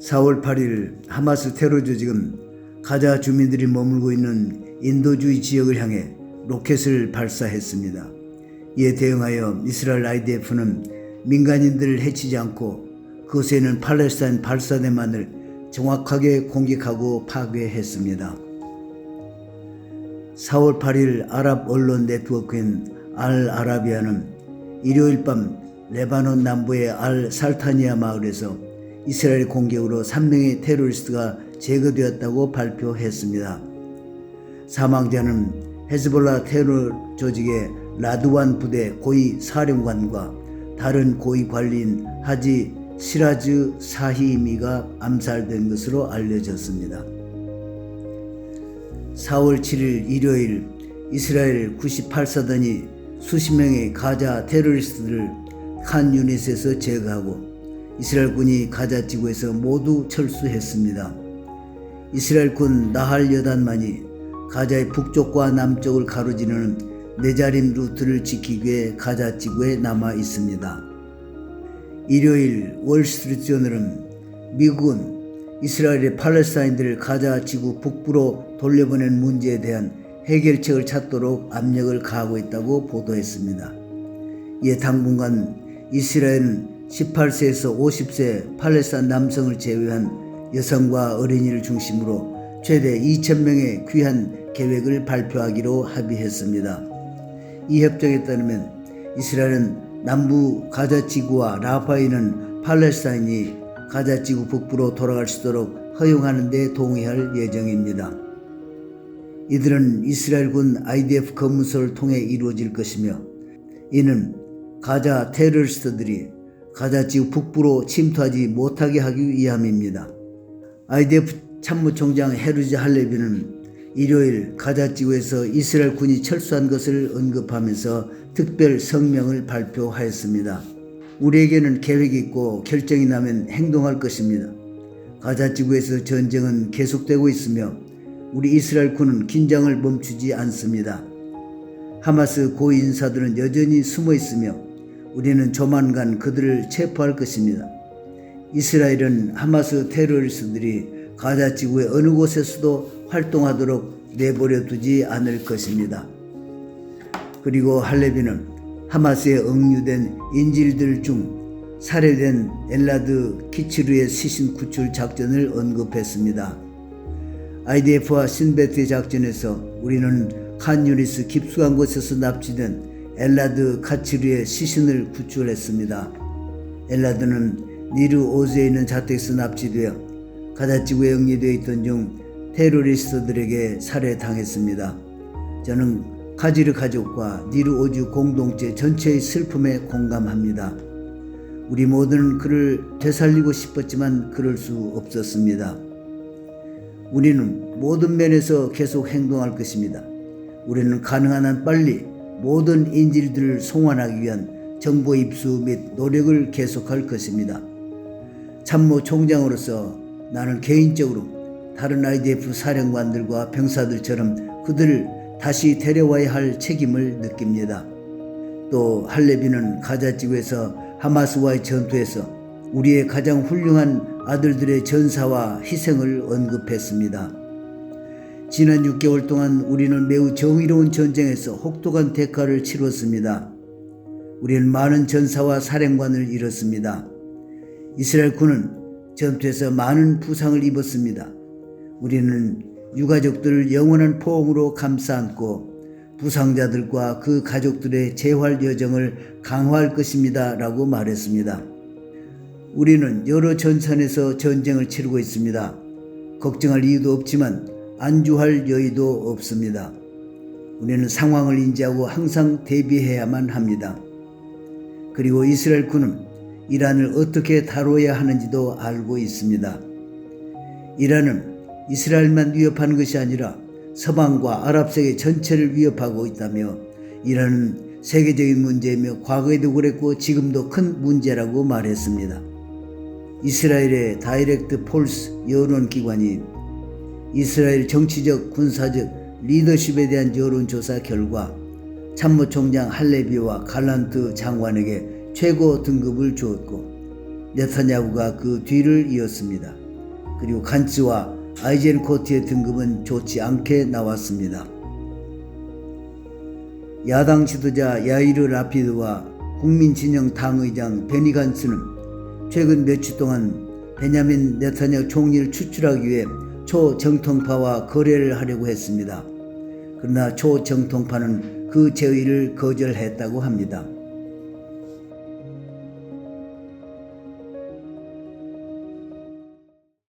4월 8일 하마스 테러 조직은 가자 주민들이 머물고 있는 인도주의 지역을 향해 로켓을 발사했습니다. 이에 대응하여 이스라엘 IDF는 민간인들을 해치지 않고 그곳에 있는 팔레스타인 발사대만을 정확하게 공격하고 파괴했습니다. 4월 8일 아랍 언론 네트워크인 알 아라비아는 일요일 밤 레바논 남부의 알 살타니아 마을에서 이스라엘 공격으로 3명의 테러리스트가 제거되었다고 발표했습니다. 사망자는 헤즈볼라 테러 조직의 라드완 부대 고위 사령관과 다른 고위 관리인 하지 시라즈 사히미가 암살된 것으로 알려졌습니다. 4월 7일 일요일 이스라엘 98사단이 수십 명의 가자 테러리스트들을 칸 유닛에서 제거하고 이스라엘군이 가자 지구에서 모두 철수했습니다. 이스라엘군 나할 여단만이 가자의 북쪽과 남쪽을 가로지르는 네자림 루트를 지키기 위해 가자 지구에 남아 있습니다. 일요일 월스트리트 저널은 미국은 이스라엘의 팔레스타인들을 가자 지구 북부로 돌려보낸 문제에 대한 해결책을 찾도록 압력을 가하고 있다고 보도했습니다. 이에 당분간 이스라엘은 18세에서 50세 팔레스타인 남성을 제외한 여성과 어린이를 중심으로 최대 2,000명의 귀한 계획을 발표하기로 합의했습니다. 이 협정에 따르면 이스라엘은 남부 가자 지구와 라파에 있는 팔레스타인이 가자 지구 북부로 돌아갈 수 있도록 허용하는 데 동의할 예정입니다. 이들은 이스라엘군 IDF 검문소를 통해 이루어질 것이며 이는 가자 테러리스트들이 가자 지구 북부로 침투하지 못하게 하기 위함입니다. IDF 참모총장 헤르즈 할레비는 일요일 가자 지구에서 이스라엘 군이 철수한 것을 언급하면서 특별 성명을 발표하였습니다. 우리에게는 계획이 있고 결정이 나면 행동할 것입니다. 가자 지구에서 전쟁은 계속되고 있으며 우리 이스라엘 군은 긴장을 멈추지 않습니다. 하마스 고위 인사들은 여전히 숨어 있으며 우리는 조만간 그들을 체포할 것입니다. 이스라엘은 하마스 테러리스트들이 가자 지구의 어느 곳에서도 활동하도록 내버려 두지 않을 것입니다. 그리고 할레비는 하마스에 억류된 인질들 중 살해된 엘라드 키치르의 시신 구출 작전을 언급했습니다. IDF와 신베트 작전에서 우리는 칸 유니스 깊숙한 곳에서 납치된 엘라드 카치르의 시신을 구출했습니다. 엘라드는 니르 오즈에 있는 자택에서 납치되어 가자지구에 영리되어 있던 중 테러리스트들에게 살해당했습니다. 저는 카지르 가족과 니르 오즈 공동체 전체의 슬픔에 공감합니다. 우리 모두는 그를 되살리고 싶었지만 그럴 수 없었습니다. 우리는 모든 면에서 계속 행동할 것입니다. 우리는 가능한 한 빨리 모든 인질들을 송환하기 위한 정보 입수 및 노력을 계속할 것입니다. 참모 총장으로서 나는 개인적으로 다른 IDF 사령관들과 병사들처럼 그들을 다시 데려와야 할 책임을 느낍니다. 또 할레비는 가자 지구에서 하마스와의 전투에서 우리의 가장 훌륭한 아들들의 전사와 희생을 언급했습니다. 지난 6개월 동안 우리는 매우 정의로운 전쟁에서 혹독한 대가를 치렀습니다. 우리는 많은 전사와 사령관을 잃었습니다. 이스라엘 군은 전투에서 많은 부상을 입었습니다. 우리는 유가족들을 영원한 포옹으로 감싸 안고 부상자들과 그 가족들의 재활 여정을 강화할 것입니다. 라고 말했습니다. 우리는 여러 전선에서 전쟁을 치르고 있습니다. 걱정할 이유도 없지만 안주할 여유도 없습니다. 우리는 상황을 인지하고 항상 대비해야만 합니다. 그리고 이스라엘 군은 이란을 어떻게 다뤄야 하는지도 알고 있습니다. 이란은 이스라엘만 위협하는 것이 아니라 서방과 아랍 세계 전체를 위협하고 있다며 이란은 세계적인 문제이며 과거에도 그랬고 지금도 큰 문제라고 말했습니다. 이스라엘의 다이렉트 폴스 여론기관이 이스라엘 정치적 군사적 리더십에 대한 여론조사 결과 참모총장 할레비와 갈란트 장관에게 최고 등급을 주었고 네타냐후가 그 뒤를 이었습니다. 그리고 간츠와 아이젠코트의 등급은 좋지 않게 나왔습니다. 야당 지도자 야이르 라피드와 국민진영 당의장 베니 간츠는 최근 며칠 동안 베냐민 네타냐후 총리를 추출하기 위해 초정통파와 거래를 하려고 했습니다. 그러나 초정통파는 그 제의를 거절했다고 합니다.